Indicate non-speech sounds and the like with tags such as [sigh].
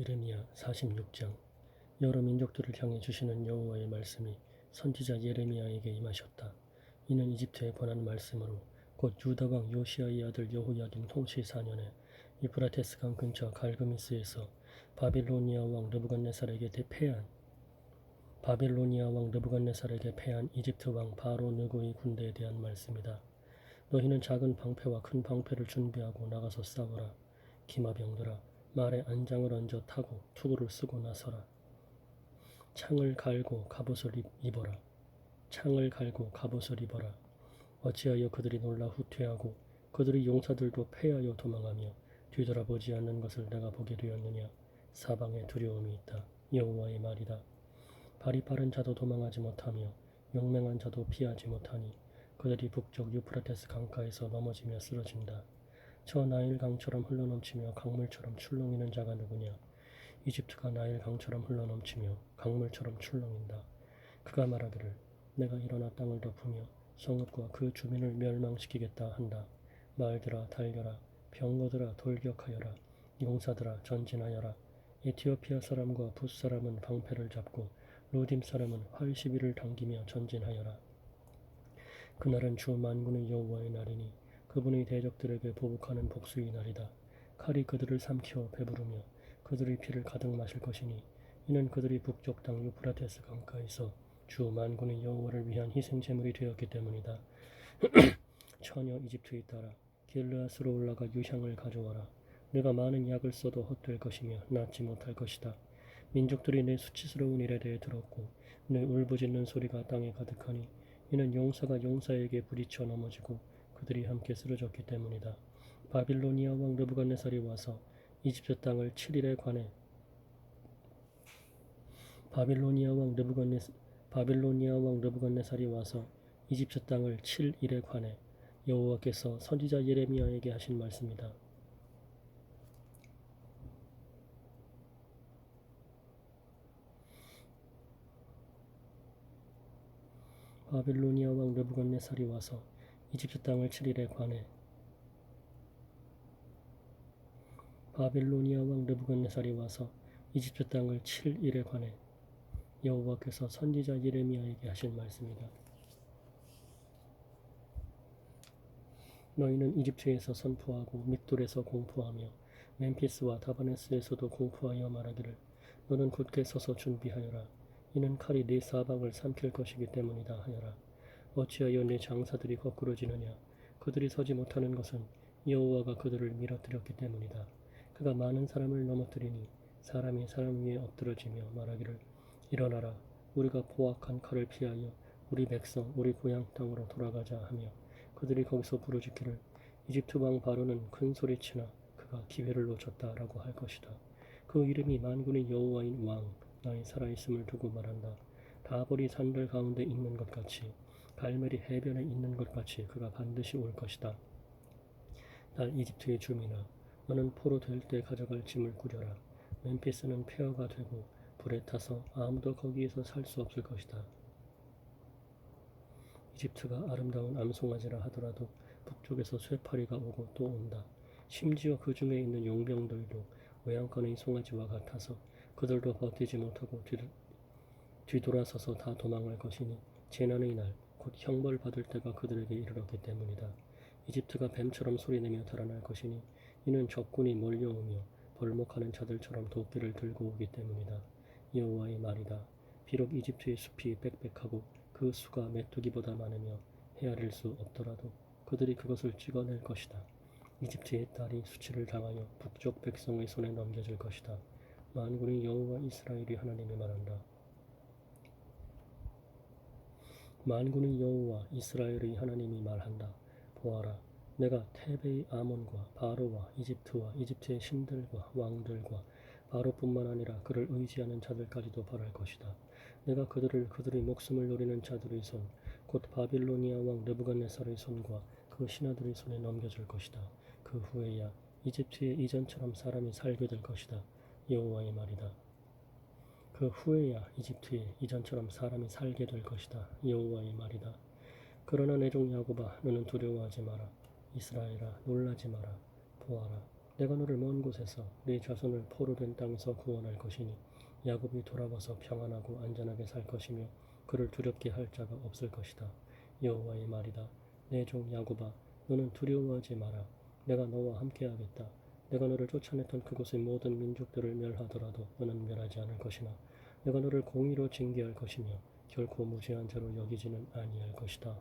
예레미야 46장 여러 민족들을 향해 주시는 여호와의 말씀이 선지자 예레미야에게 임하셨다. 이는 이집트에 관한 말씀으로 곧 유다 왕 요시아의 아들 여호야김 통치 4년에 유프라테스 강 근처 갈그미스에서 바빌로니아 왕 느부갓네살에게 대패한 바빌로니아 왕 느부갓네살에게 패한 이집트 왕 바로 느고의 군대에 대한 말씀이다. 너희는 작은 방패와 큰 방패를 준비하고 나가서 싸워라. 기마병들아 말에 안장을 얹어 타고 투구를 쓰고 나서라. 창을 갈고 갑옷을 입- 입어라. 창을 갈고 갑옷을 입어라. 어찌하여 그들이 놀라 후퇴하고 그들의 용사들도 패하여 도망하며 뒤돌아보지 않는 것을 내가 보게 되었느냐. 사방에 두려움이 있다. 여호와의 말이다. 발이 빠른 자도 도망하지 못하며 용맹한 자도 피하지 못하니 그들이 북쪽 유프라테스 강가에서 넘어지며 쓰러진다. 저 나일 강처럼 흘러넘치며 강물처럼 출렁이는 자가 누구냐? 이집트가 나일 강처럼 흘러넘치며 강물처럼 출렁인다. 그가 말하기를 내가 일어나 땅을 덮으며 성읍과 그 주민을 멸망시키겠다 한다. 말들아 달려라 병거들아 돌격하여라 용사들아 전진하여라 에티오피아 사람과 붓 사람은 방패를 잡고 루딤 사람은 활 시비를 당기며 전진하여라. 그날은 주 만군의 여호와의 날이니 그분의 대적들에게 보복하는 복수의 날이다. 칼이 그들을 삼켜 배부르며 그들의 피를 가득 마실 것이니 이는 그들이 북쪽 땅 유프라테스 강가에서 주 만군의 여호와를 위한 희생 제물이 되었기 때문이다. [clears throat] 처녀 이집트에 따라 길르앗으로 올라가 유향을 가져와라. 내가 많은 약을 써도 헛될 것이며 낫지 못할 것이다. 민족들이 내 수치스러운 일에 대해 들었고 내 울부짖는 소리가 땅에 가득하니 이는 용사가 용사에게 부딪혀 넘어지고 그들이 함께 쓰러졌기 때문이다. 바빌로니아 왕 느부갓네살이 와서 이집트 땅을 7일에 관해 바빌로니아 왕 느부갓네 바빌로니아 왕 느부갓네살이 와서 이집트 땅을 7일에 관해 여호와께서 선지자 예레미야에게 하신 말씀이다. 바빌로니아 왕 느부갓네살이 와서 이집트 땅을 7일에 관해 바빌로니아 왕 느부갓네살이 와서 이집트 땅을 7일에 관해 여호와께서 선지자 예레미야에게 하신 말씀이다. 너희는 이집트에서 선포하고 믹돌에서 공포하며 멤피스와 다바네스에서도 공포하여 말하기를 너는 굳게 서서 준비하여라. 이는 칼이 네 사방을 삼킬 것이기 때문이다 하여라. 어찌하여 내 장사들이 거꾸러지느냐? 그들이 서지 못하는 것은 여호와가 그들을 밀어뜨렸기 때문이다. 그가 많은 사람을 넘어뜨리니 사람이 사람 위에 엎드러지며 말하기를 일어나라. 우리가 포악한 칼을 피하여 우리 백성 우리 고향 땅으로 돌아가자 하며 그들이 거기서 부르짖기를 이집트 왕 바로는 큰 소리치나 그가 기회를 놓쳤다라고 할 것이다. 그 이름이 만군의 여호와인 왕 나의 살아있음을 두고 말한다. 다보리 산들 가운데 있는 것 같이 갈멜이 해변에 있는 것 같이 그가 반드시 올 것이다. 날 이집트의 주민아 너는 포로 될 때 가져갈 짐을 꾸려라. 멤피스는 폐허가 되고 불에 타서 아무도 거기에서 살 수 없을 것이다. 이집트가 아름다운 암송아지라 하더라도 북쪽에서 쇠파리가 오고 또 온다. 심지어 그 중에 있는 용병들도 외양간의 송아지와 같아서 그들도 버티지 못하고 뒤, 뒤돌아서서 다 도망할 것이니 재난의 날 곧 형벌 받을 때가 그들에게 이르렀기 때문이다. 이집트가 뱀처럼 소리내며 달아날 것이니 이는 적군이 몰려오며 벌목하는 자들처럼 도끼를 들고 오기 때문이다. 여호와의 말이다. 비록 이집트의 숲이 빽빽하고 그 수가 메뚜기보다 많으며 헤아릴 수 없더라도 그들이 그것을 찍어낼 것이다. 이집트의 딸이 수치를 당하여 북쪽 백성의 손에 넘겨질 것이다. 만군의 여호와 이스라엘이 하나님이 말한다. 만군의 여호와 이스라엘의 하나님이 말한다. 보아라, 내가 테베의 아몬과 바로와 이집트와 이집트의 신들과 왕들과 바로뿐만 아니라 그를 의지하는 자들까지도 벌할 것이다. 내가 그들을 그들의 목숨을 노리는 자들의 손, 곧 바빌로니아 왕 느부갓네살의 손과 그 신하들의 손에 넘겨줄 것이다. 그 후에야 이집트에 이전처럼 사람이 살게 될 것이다. 여호와의 말이다. 그 후에야 이집트에 이전처럼 사람이 살게 될 것이다. 여호와의 말이다. 그러나 내 종 야곱아 너는 두려워하지 마라. 이스라엘아 놀라지 마라. 보아라 내가 너를 먼 곳에서 네 자손을 포로 된 땅에서 구원할 것이니 야곱이 돌아와서 평안하고 안전하게 살 것이며 그를 두렵게 할 자가 없을 것이다. 여호와의 말이다. 내 종 야곱아 너는 두려워하지 마라. 내가 너와 함께하겠다. 내가 너를 쫓아냈던 그곳의 모든 민족들을 멸하더라도 너는 멸하지 않을 것이나 내가 너를 공의로 징계할 것이며 결코 무죄한 자로 여기지는 아니할 것이다.